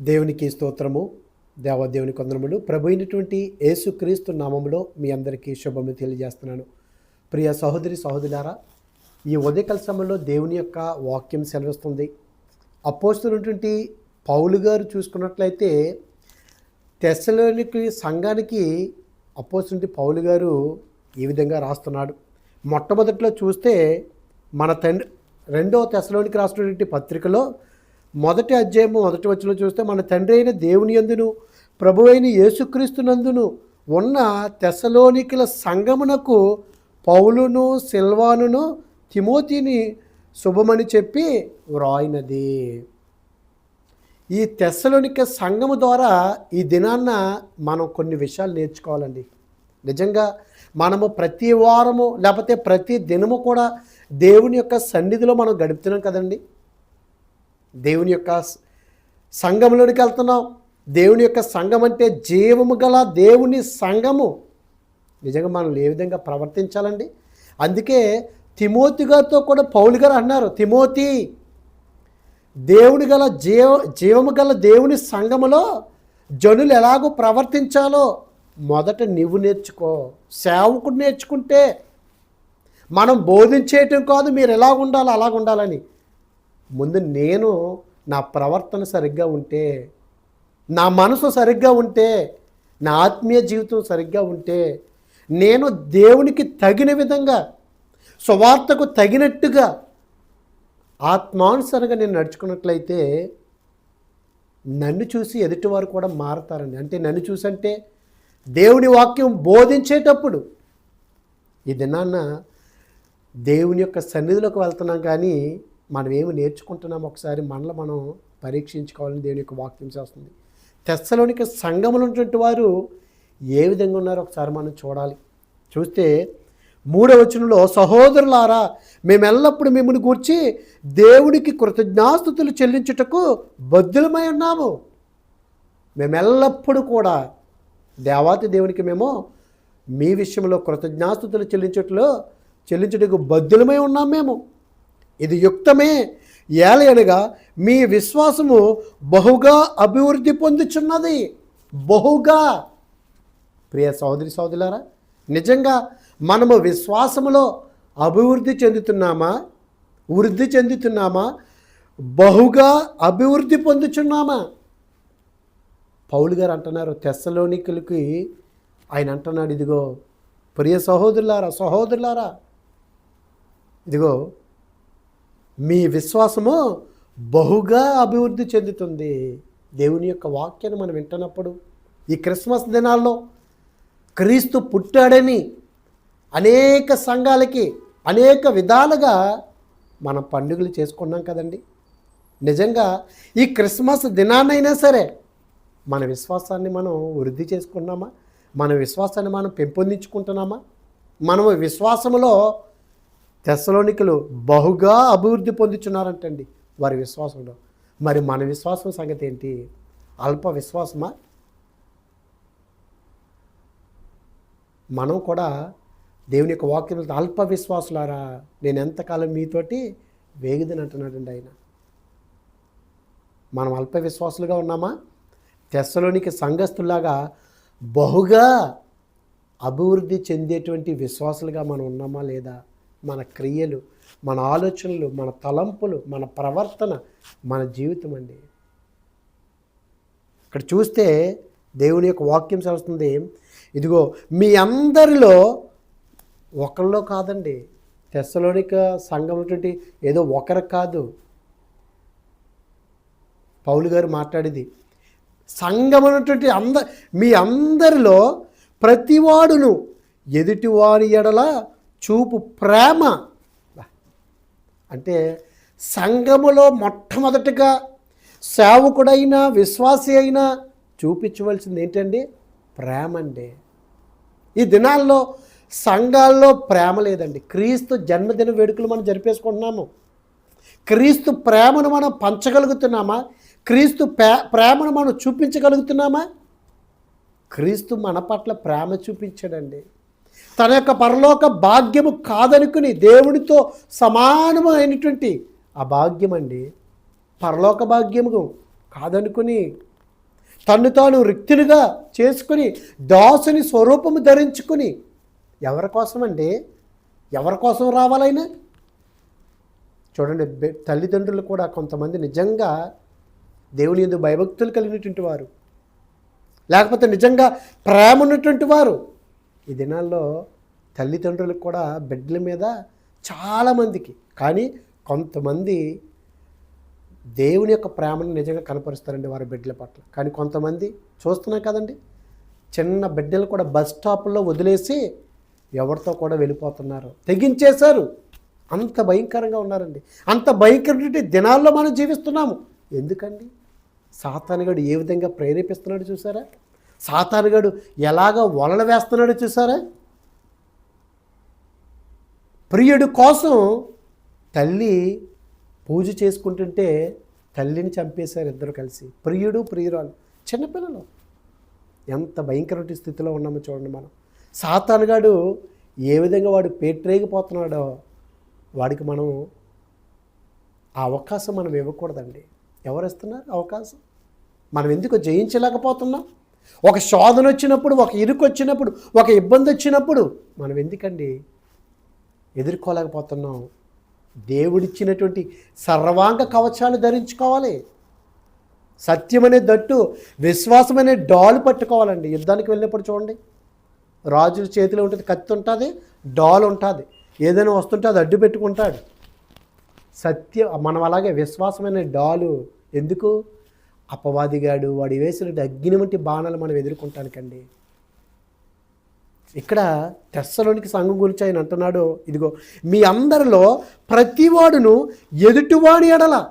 దేవునికి స్తోత్రము దేవదేవుని కొందరములు ప్రభు అయినటువంటి యేసుక్రీస్తు నామములో మీ అందరికీ శుభములు తెలియజేస్తున్నాను. ప్రియ సహోదరి సహోదరారా ఈ ఉదయకాల సమయంలో దేవుని యొక్క వాక్యం సెలవిస్తుంది. అపోస్తున్నటువంటి పౌలు గారు చూసుకున్నట్లయితే తెస్సలోనికి సంఘానికి అపోస్తున్నటువంటి పౌలు గారు ఈ విధంగా రాస్తున్నాడు. మొట్టమొదట్లో చూస్తే మన తండ్రి రెండో తెశలోనికి రాసినటువంటి పత్రికలో మొదటి అధ్యాయము మొదటి వచ్చిన చూస్తే మన తండ్రి అయిన దేవుని యందును ప్రభు అయిన యేసుక్రీస్తునందును ఉన్న తెసలోనికుల సంగమునకు పౌలును సిల్వానును తిమోతిని శుభమని చెప్పి వ్రాయినది. ఈ తెస్సలోనిక సంఘము ద్వారా ఈ దినాన్న మనం కొన్ని విషయాలు నేర్చుకోవాలండి. నిజంగా మనము ప్రతి వారము లేకపోతే ప్రతి దినము కూడా దేవుని యొక్క సన్నిధిలో మనం గడుపుతున్నాం కదండి. దేవుని యొక్క సంఘంలోనికి వెళ్తున్నాం. దేవుని యొక్క సంఘం అంటే జీవము గల దేవుని సంఘము. నిజంగా మనం ఏ విధంగా ప్రవర్తించాలండి? అందుకే తిమోతి గారితో కూడా పౌలు గారు అన్నారు తిమోతి దేవుని గల జీవ జీవము గల దేవుని సంఘములో జనులు ఎలాగో ప్రవర్తించాలో మొదట నువ్వు నేర్చుకో. సేవకుడు నేర్చుకుంటే మనం బోధించేయటం కాదు మీరు ఎలా ఉండాలో అలాగ ఉండాలని ముందు నేను నా ప్రవర్తన సరిగ్గా ఉంటే నా మనసు సరిగ్గా ఉంటే నా ఆత్మీయ జీవితం సరిగ్గా ఉంటే నేను దేవునికి తగిన విధంగా సువార్తకు తగినట్టుగా ఆత్మానుసరంగా నేను నడుచుకున్నట్లయితే నన్ను చూసి ఎదుటివారు కూడా మారతారండి. అంటే నన్ను చూసి అంటే దేవుని వాక్యం బోధించేటప్పుడు ఈ దినాన్న దేవుని యొక్క సన్నిధిలోకి వెళ్తున్నాం కానీ మనం ఏమి నేర్చుకుంటున్నాం ఒకసారి మనలో మనం పరీక్షించుకోవాలని దేవుని యొక్క వాక్యం చేస్తుంది. తెస్సలోనికి సంఘములు ఉన్నటువంటి వారు ఏ విధంగా ఉన్నారో ఒకసారి మనం చూడాలి. చూస్తే మూడవ వచనంలో సహోదరులారా మేము ఎల్లప్పుడు మిమ్మల్ని గూర్చి దేవునికి కృతజ్ఞాస్తుతులు చెల్లించుటకు బద్దులమై ఉన్నాము. మేమెల్లప్పుడు కూడా దేవాతి దేవునికి మేము మీ విషయంలో కృతజ్ఞాస్తుతులు చెల్లించుటలో చెల్లించుటకు బద్దులమై ఉన్నాం మేము. ఇది యుక్తమే. ఏలయనగా మీ విశ్వాసము బహుగా అభివృద్ధి పొందుచున్నది. బహుగా. ప్రియ సహోదరి సహోదరులారా నిజంగా మనము విశ్వాసములో అభివృద్ధి చెందుతున్నామా? వృద్ధి చెందుతున్నామా? బహుగా అభివృద్ధి పొందుచున్నామా? పౌలు గారు అంటున్నారు తెస్సలోనికులకి ఆయన అంటున్నాడు ఇదిగో ప్రియ సహోదరులారా సహోదరులారా ఇదిగో మీ విశ్వాసము బహుగా అభివృద్ధి చెందుతుంది. దేవుని యొక్క వాక్యాన్ని మనం వింటున్నప్పుడు ఈ క్రిస్మస్ దినాల్లో క్రీస్తు పుట్టాడని అనేక సంఘాలకి అనేక విధాలుగా మనం పండుగలు చేసుకున్నాం కదండి. నిజంగా ఈ క్రిస్మస్ దినాన్నైనా సరే మన విశ్వాసాన్ని మనం వృద్ధి చేసుకున్నామా? మన విశ్వాసాన్ని మనం పెంపొందించుకుంటున్నామా? మనము విశ్వాసములో తెస్సలోనికలు బహుగా అభివృద్ధి పొందుతున్నారంటండి వారి విశ్వాసంలో. మరి మన విశ్వాసం సంగతి ఏంటి? అల్ప విశ్వాసమా? మనం కూడా దేవుని యొక్క వాక్యం అల్ప విశ్వాసులారా నేను ఎంతకాలం మీతోటి వేగిదని అంటున్నాడండి ఆయన. మనం అల్ప విశ్వాసులుగా ఉన్నామా? తెస్సలోనికి సంఘస్థుల్లాగా బహుగా అభివృద్ధి చెందేటువంటి విశ్వాసులుగా మనం ఉన్నామా లేదా? మన క్రియలు మన ఆలోచనలు మన తలంపులు మన ప్రవర్తన మన జీవితం అండి. ఇక్కడ చూస్తే దేవుని యొక్క వాక్యం చదువుతుంది. ఇదిగో మీ అందరిలో ఒకరిలో కాదండి తెస్సలోనిక సంఘం ఉన్నటువంటి ఏదో ఒకరు కాదు. పౌలు గారు మాట్లాడేది సంఘం అన్నటువంటి అంద మీ అందరిలో ప్రతివాడును ఎదుటివారి ఎడల చూపు ప్రేమ. అంటే సంఘములో మొట్టమొదటిగా సేవకుడైనా విశ్వాసి అయినా చూపించవలసింది ఏంటండి? ప్రేమ అండి ఈ దినాల్లో సంఘాల్లో ప్రేమ లేదండి. క్రీస్తు జన్మదిన వేడుకలు మనం జరిపేసుకుంటున్నాము. క్రీస్తు ప్రేమను మనం పంచగలుగుతున్నామా? క్రీస్తు ప్రే ప్రేమను మనం చూపించగలుగుతున్నామా? క్రీస్తు మన పట్ల ప్రేమ చూపించాడండి. తన యొక్క పరలోక భాగ్యము కాదనుకుని దేవునితో సమానమైనటువంటి ఆ భాగ్యం అండి పరలోక భాగ్యము కాదనుకుని తన్ను తాను రిక్తులుగా చేసుకుని దాసుని స్వరూపము ధరించుకుని ఎవరి కోసం అండి ఎవరి కోసం రావాలైనా? చూడండి తల్లిదండ్రులు కూడా కొంతమంది నిజంగా దేవుని ఎందు భయభక్తులు కలిగినటువంటి వారు. లేకపోతే నిజంగా ప్రేమ ఉన్నటువంటి వారు. ఈ దినాల్లో తల్లిదండ్రులకు కూడా బిడ్డల మీద చాలామందికి కానీ కొంతమంది దేవుని యొక్క ప్రేమను నిజంగా కనపరుస్తారండి వారి బిడ్డల పట్ల. కానీ కొంతమంది చూస్తున్నాం కదండి చిన్న బిడ్డలు కూడా బస్ స్టాప్లో వదిలేసి ఎవరితో కూడా వెళ్ళిపోతున్నారు. తెగించేశారు. అంత భయంకరంగా ఉన్నారండి. అంత భయంకరమైన దినాల్లో మనం జీవిస్తున్నాము. ఎందుకండి? సాతానుగడు ఏ విధంగా ప్రేరేపిస్తున్నాడు చూసారా? సాతానుగాడు ఎలాగ వలలు వేస్తున్నాడో చూసారా? ప్రియుడు కోసం తల్లి పూజ చేసుకుంటుంటే తల్లిని చంపేశారు ఇద్దరు కలిసి. ప్రియుడు ప్రియురాలు చిన్నపిల్లలు. ఎంత భయంకరమైన స్థితిలో ఉన్నామో చూడండి మనం. సాతానుగాడు ఏ విధంగా వాడు పేట్రేగిపోతున్నాడో వాడికి మనం ఆ అవకాశం మనం ఇవ్వకూడదండి. ఎవరు ఇస్తున్నారు అవకాశం? మనం ఎందుకు జయించలేకపోతున్నాం? ఒక శోధన వచ్చినప్పుడు ఒక ఇరుకు వచ్చినప్పుడు ఒక ఇబ్బంది వచ్చినప్పుడు మనం ఎందుకండి ఎదుర్కోలేకపోతున్నాం? దేవుడిచ్చినటువంటి సర్వాంగ కవచాలు ధరించుకోవాలి. సత్యమనే దట్టు విశ్వాసమనే డాలు పట్టుకోవాలండి. యుద్ధానికి వెళ్ళినప్పుడు చూడండి. రాజుల చేతిలో ఉంటుంది కత్తి ఉంటుంది డాల్ ఉంటుంది. ఏదైనా వస్తుంటే అది అడ్డు పెట్టుకుంటాడు. సత్య మనం అలాగే విశ్వాసమైన డాలు ఎందుకు? అపవాదిగాడు వాడు వేసిన అగ్ని వంటి బాణాలు మనం ఎదుర్కొంటానికండి. ఇక్కడ తెస్సలోనికి సంఘం గురించి ఆయన అంటున్నాడు ఇదిగో మీ అందరిలో ప్రతివాడును ఎదుటివాడి ఎడల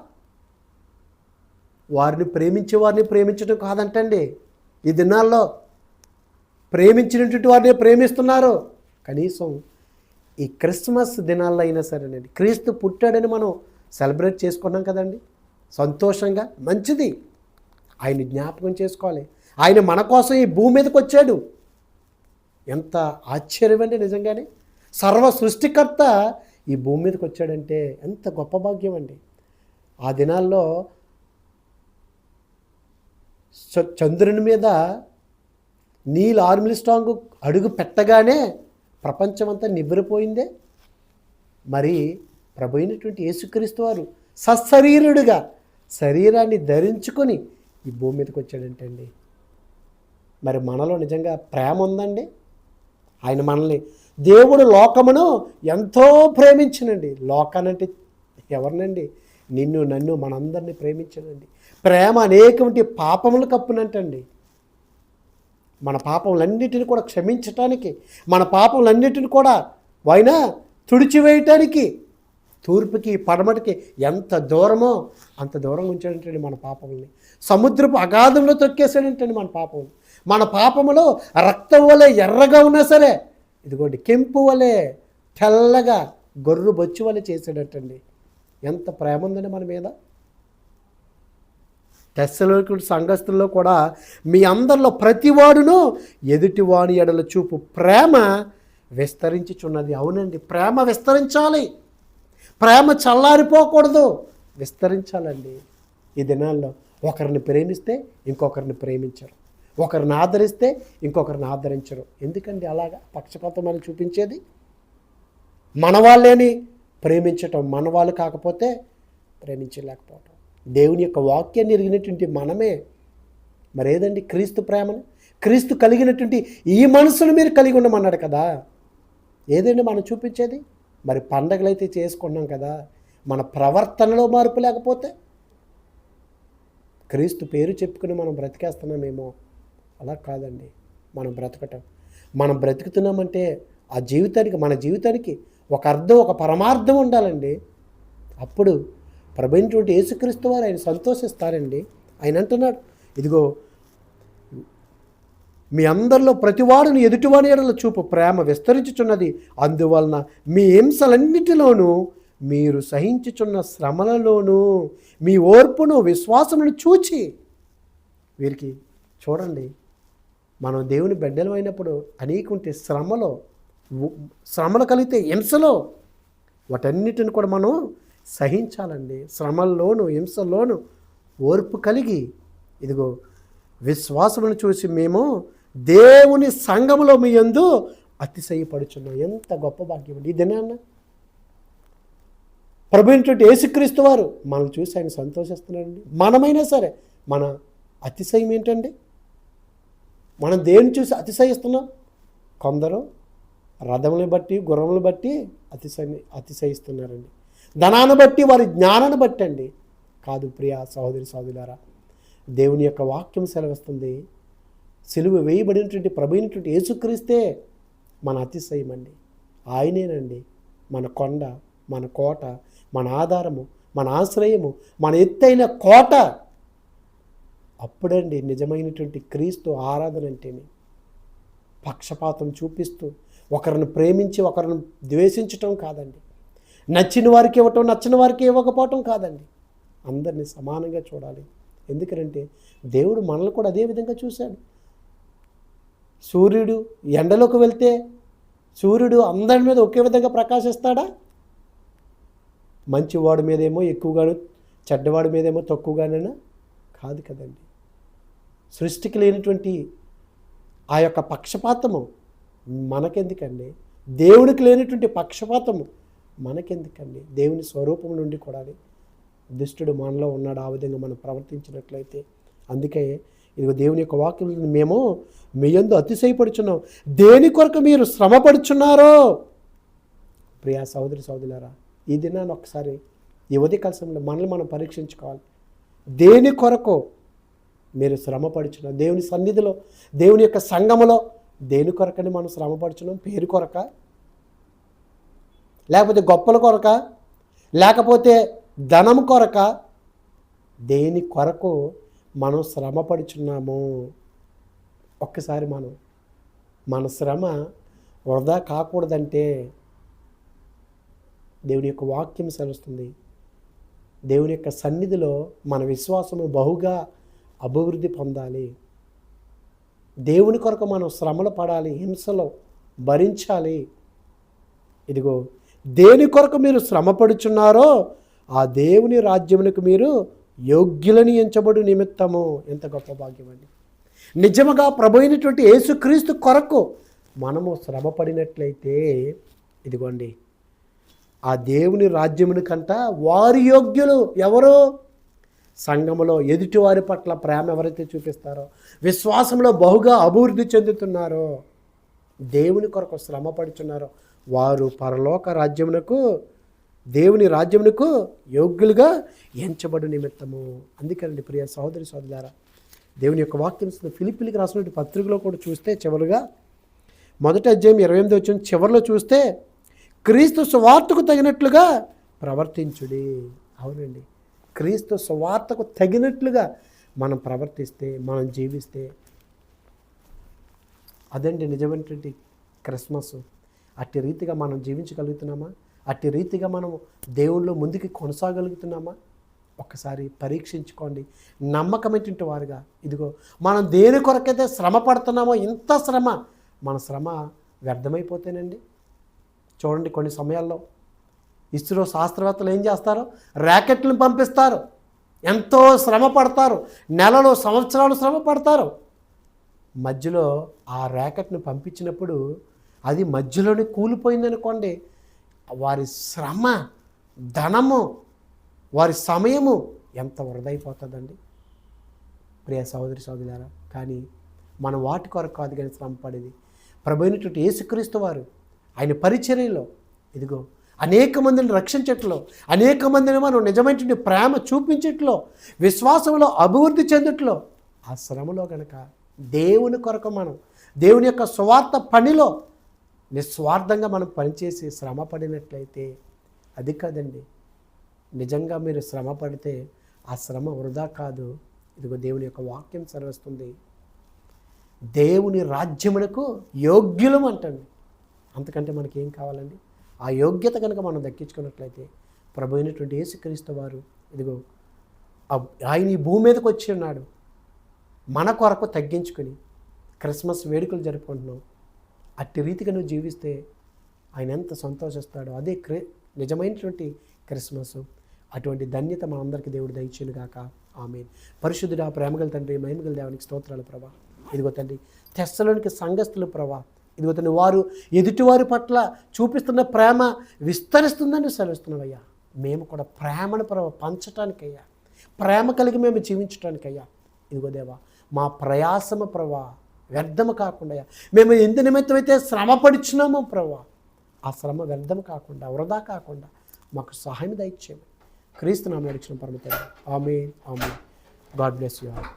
వారిని ప్రేమించే వారిని ప్రేమించడం కాదంటండి. ఈ దినాల్లో ప్రేమించినటువంటి వారిని ప్రేమిస్తున్నారు. కనీసం ఈ క్రిస్మస్ దినాల్లో అయినా సరేనండి. క్రీస్తు పుట్టాడని మనం సెలబ్రేట్ చేసుకున్నాం కదండి. సంతోషంగా మంచిది. ఆయన జ్ఞాపకం చేసుకోవాలి. ఆయన మన కోసం ఈ భూమి మీదకి వచ్చాడు. ఎంత ఆశ్చర్యం అండి నిజంగానే. సర్వ సృష్టికర్త ఈ భూమి మీదకి వచ్చాడంటే ఎంత గొప్ప భాగ్యం అండి. ఆ దినాల్లో చ- చంద్రుని మీద నీల్ ఆర్మిల్ స్ట్రాంగ్ అడుగు పెట్టగానే ప్రపంచమంతా నివ్వరిపోయిందే. మరి ప్రభు అయినటువంటి యేసుక్రీస్తు వారు సశరీరుడుగా శరీరాన్ని ధరించుకొని ఈ భూమి మీదకి వచ్చాడంటే అండి. మరి మనలో నిజంగా ప్రేమ ఉందండి? ఆయన మనల్ని దేవుడు లోకమును ఎంతో ప్రేమించనండి. లోకానంటే ఎవరినండి? నిన్ను నన్ను మనందరినీ ప్రేమించనండి. ప్రేమ అనేకమంటి పాపములు కప్పునంటండి. మన పాపములన్నిటిని కూడా క్షమించటానికి మన పాపములన్నిటిని కూడా వైనా తుడిచివేయటానికి తూర్పుకి పడమటికి ఎంత దూరమో అంత దూరం ఉంచాడంటండి మన పాపముల్ని. సముద్రపు అగాధంలో తొక్కేసాడంటండి మన పాపం మన పాపములో రక్తం వలె ఎర్రగా ఉన్నా సరే ఇదిగోండి కెంపు వలె తెల్లగా గొర్రు బొచ్చు వలె చేసాడటండి ఎంత ప్రేమ ఉందండి మన మీద. టెస్సలోకి సంఘస్థుల్లో కూడా మీ అందరిలో ప్రతివాడును ఎదుటివాని ఎడల చూపు ప్రేమ విస్తరించుచున్నది. అవునండి ప్రేమ విస్తరించాలి. ప్రేమ చల్లారిపోకూడదు. విస్తరించాలండి. ఈ దినాల్లో ఒకరిని ప్రేమిస్తే ఇంకొకరిని ప్రేమించరు. ఒకరిని ఆదరిస్తే ఇంకొకరిని ఆదరించరు. ఎందుకండి అలాగా? పక్షపాతం అని చూపించేది? మనవాళ్ళేని ప్రేమించటం మనవాళ్ళు కాకపోతే ప్రేమించలేకపోవటం. దేవుని యొక్క వాక్యాన్ని ఎరిగినటువంటి మనమే మరేదండి క్రీస్తు ప్రేమను? క్రీస్తు కలిగినటువంటి ఈ మనసును మీరు కలిగి ఉండమన్నాడు కదా. ఏదండి మనం చూపించేది? మరి పండగలైతే చేసుకున్నాం కదా మన ప్రవర్తనలో మార్పు లేకపోతే? క్రీస్తు పేరు చెప్పుకుని మనం బ్రతికేస్తున్నామేమో? అలా కాదండి. మనం బ్రతకటం. మనం బ్రతుకుతున్నామంటే ఆ జీవితానికి మన జీవితానికి ఒక అర్థం ఒక పరమార్థం ఉండాలండి. అప్పుడు ప్రభుత్వ యేసుక్రీస్తు వారు ఆయన సంతోషిస్తారండి. ఆయన అంటున్నాడు ఇదిగో మీ అందరిలో ప్రతివాడును ఎదుటివాని ఎడల చూపు ప్రేమ విస్తరించుచున్నది. అందువలన మీ హింసలన్నిటిలోనూ మీరు సహించుచున్న శ్రమలలోనూ మీ ఓర్పును విశ్వాసమును చూచి వీరికి చూడండి. మనం దేవుని బిడ్డలు అయినప్పుడు అనేకుంటే శ్రమలో శ్రమలు కలిగితే హింసలో వాటన్నిటిని కూడా మనం సహించాలండి. శ్రమల్లోనూ హింసల్లోనూ ఓర్పు కలిగి ఇదిగో విశ్వాసమును చూసి మేము దేవుని సంఘములో మీ యందు అతిశయపడుచున్నాం ఎంత గొప్ప భాగ్యం అండి. ఇదేనా ప్రభుత్వ యేసుక్రీస్తు వారు మనం చూసి ఆయన సంతోషిస్తున్నారండి. మనమైనా సరే మన అతిశయం ఏంటండి? మనం దేవుని చూసి అతిశయిస్తున్నాం? కొందరు రథములను బట్టి గుర్రములను బట్టి అతిశయ అతిశయిస్తున్నారండి. ధనాన్ని బట్టి వారి జ్ఞానాన్ని బట్టి అండి కాదు ప్రియ సహోదరి సహోదరులారా దేవుని యొక్క వాక్యం సెలవిస్తుంది. సెలువు వేయబడినటువంటి ప్రభు యేసుక్రీస్తే మన అతిశయం అండి. ఆయనేనండి మన కొండ మన కోట మన ఆధారము మన ఆశ్రయము మన ఎత్తైన కోట. అప్పుడండి నిజమైనటువంటి క్రీస్తు ఆరాధన అంటేనే పక్షపాతం చూపిస్తూ ఒకరిని ప్రేమించి ఒకరిని ద్వేషించటం కాదండి. నచ్చిన వారికి ఇవ్వటం నచ్చిన వారికి ఇవ్వకపోవటం కాదండి. అందరినీ సమానంగా చూడాలి. ఎందుకంటే దేవుడు మనల్ని కూడా అదే విధంగా చూశాడు. సూర్యుడు ఎండలోకి వెళ్తే సూర్యుడు అందరి మీద ఒకే విధంగా ప్రకాశిస్తాడా? మంచివాడి మీదేమో ఎక్కువగాను చెడ్డవాడి మీదేమో తక్కువగానైనా కాదు కదండి. సృష్టికి లేనటువంటి ఆ యొక్క పక్షపాతము మనకెందుకండి? దేవుడికి లేనటువంటి పక్షపాతము మనకెందుకండి? దేవుని స్వరూపం నుండి కూడా దుష్టుడు మనలో ఉన్నాడు ఆ విధంగా మనం ప్రవర్తించినట్లయితే. అందుకే ఇదిగో దేవుని యొక్క వాక్యం మేము మీ ఎందు అతిశయపడుచున్నాం. దేని కొరకు మీరు శ్రమపడుచున్నారో? ప్రియా సహోదరి సహోదరులారా ఈ దినాన్ని ఒకసారి ఈ ఉదయకాల సమయంలో మనల్ని మనం పరీక్షించుకోవాలి. దేని కొరకు మీరు శ్రమపడుచున్నారు దేవుని సన్నిధిలో దేవుని యొక్క సంఘములో దేని కొరకని మనం శ్రమపడుచున్నాం? పేరు కొరక? లేకపోతే గొప్పల కొరక? లేకపోతే ధనం కొరక? దేని కొరకు మనం శ్రమపడుచున్నాము. ఒక్కసారి మనం మన శ్రమ వృధా కాకూడదంటే దేవుని యొక్క వాక్యం సెలవుస్తుంది. దేవుని యొక్క సన్నిధిలో మన విశ్వాసము బహుగా అభివృద్ధి పొందాలి. దేవుని కొరకు మనం శ్రమలు పడాలి హింసలో భరించాలి. ఇదిగో దేని కొరకు మీరు శ్రమపడుచున్నారో ఆ దేవుని రాజ్యమునకు మీరు యోగ్యులని ఎంచబడు నిమిత్తము. ఎంత గొప్ప భాగ్యం అండి. నిజముగా ప్రభు అయినటువంటి యేసుక్రీస్తు కొరకు మనము శ్రమపడినట్లయితే ఇదిగోండి ఆ దేవుని రాజ్యముని కంట వారి యోగ్యులు ఎవరు? సంఘములో ఎదుటివారి పట్ల ప్రేమ ఎవరైతే చూపిస్తారో విశ్వాసంలో బహుగా అభివృద్ధి చెందుతున్నారో దేవుని కొరకు శ్రమ పడుచున్నారో వారు పరలోక రాజ్యమునకు దేవుని రాజ్యమునకు యోగ్యులుగా ఎంచబడు నిమిత్తము. అందుకనండి ప్రియ సహోదరి సోదరులారా దేవుని యొక్క వాక్యం ఫిలిపిలికి రాసినటువంటి పత్రికలో కూడా చూస్తే చివరిగా మొదటి అధ్యాయం ఇరవై ఎనిమిది వచ్చిన చివరిలో చూస్తే క్రీస్తు సువార్తకు తగినట్లుగా ప్రవర్తించుడి. అవునండి. క్రీస్తు సువార్తకు తగినట్లుగా మనం ప్రవర్తిస్తే మనం జీవిస్తే అదండి నిజమైనటువంటి క్రిస్మస్. అట్టి రీతిగా మనం జీవించగలుగుతున్నామా? అట్టి రీతిగా మనం దేవుళ్ళు ముందుకు కొనసాగలుగుతున్నామా? ఒక్కసారి పరీక్షించుకోండి. నమ్మకమైనటువంటి వారుగా ఇదిగో మనం దేని కొరకైతే శ్రమ పడుతున్నామో ఇంత శ్రమ మన శ్రమ వ్యర్థమైపోతేనండి. చూడండి కొన్ని సమయాల్లో ఇస్రో శాస్త్రవేత్తలు ఏం చేస్తారు? ర్యాకెట్లను పంపిస్తారు. ఎంతో శ్రమ పడతారు. నెలలు సంవత్సరాలు శ్రమ పడతారు. మధ్యలో ఆ ర్యాకెట్ను పంపించినప్పుడు అది మధ్యలోనే కూలిపోయిందనుకోండి వారి శ్రమ ధనము వారి సమయము ఎంత వృధైపోతుందండి ప్రియ సహోదరి సోదరులారా కానీ మనం వాటి కొరకు కాదు కానీ శ్రమ పడేది ప్రభు యేసుక్రీస్తు వారు. ఆయన పరిచర్యలో ఇదిగో అనేక మందిని రక్షించట్లో అనేక మందిని మనం నిజమైనటువంటి ప్రేమ చూపించట్లో విశ్వాసంలో అభివృద్ధి చెందట్లో ఆ శ్రమలో కనుక దేవుని కొరకు మనం దేవుని యొక్క స్వార్థ పనిలో నిస్వార్థంగా మనం పనిచేసి శ్రమ పడినట్లయితే అది కాదండి. నిజంగా మీరు శ్రమ పడితే ఆ శ్రమ వృధా కాదు. ఇదిగో దేవుని యొక్క వాక్యం సర్వస్తుంది దేవుని రాజ్యమునకు యోగ్యులం అంటండి. అంతకంటే మనకి ఏం కావాలండి? ఆ యోగ్యత కనుక మనం దక్కించుకున్నట్లయితే ప్రభు అయినటువంటి యేసుక్రీస్తు వారు ఇదిగో ఆయన ఈ భూమి మీదకి వచ్చి ఉన్నాడు. మన కొరకు తగ్గించుకొని క్రిస్మస్ వేడుకలు జరుపుకుంటున్నాం. అట్టి రీతిగా నువ్వు జీవిస్తే ఆయన ఎంత సంతోషిస్తాడో. అదే క్రి నిజమైనటువంటి క్రిస్మస్. అటువంటి ధన్యత మనందరికీ దేవుడు దయచేను గాక. ఆమె పరిశుద్ధుడా ప్రేమగల తండ్రి మహిమగల దేవునికి స్తోత్రాలు ప్రభా. ఇదిగో తండ్రి తెస్సలోనికి సంఘస్థులు ప్రభా. ఇదిగో తండ్రి వారు ఎదుటివారి పట్ల చూపిస్తున్న ప్రేమ విస్తరిస్తుందని సెలవుస్తున్నావయ్యా. మేము కూడా ప్రేమను ప్రభ పంచటానికయ్యా. ప్రేమ కలిగి మేము జీవించటానికయ్యా. ఇదిగో దేవా మా ప్రయాసము ప్రభా వ్యర్థము కాకుండా మేము ఎంత నిమిత్తమైతే శ్రమ పడిచినామో ప్రభా ఆ శ్రమ వ్యర్థం కాకుండా వృధా కాకుండా మాకు సహాయం దయచేయమని క్రీస్తు నామం నడిచిన పరమత ఆమె ఆమె గాడ్ బ్లెస్ యూ ఆల్.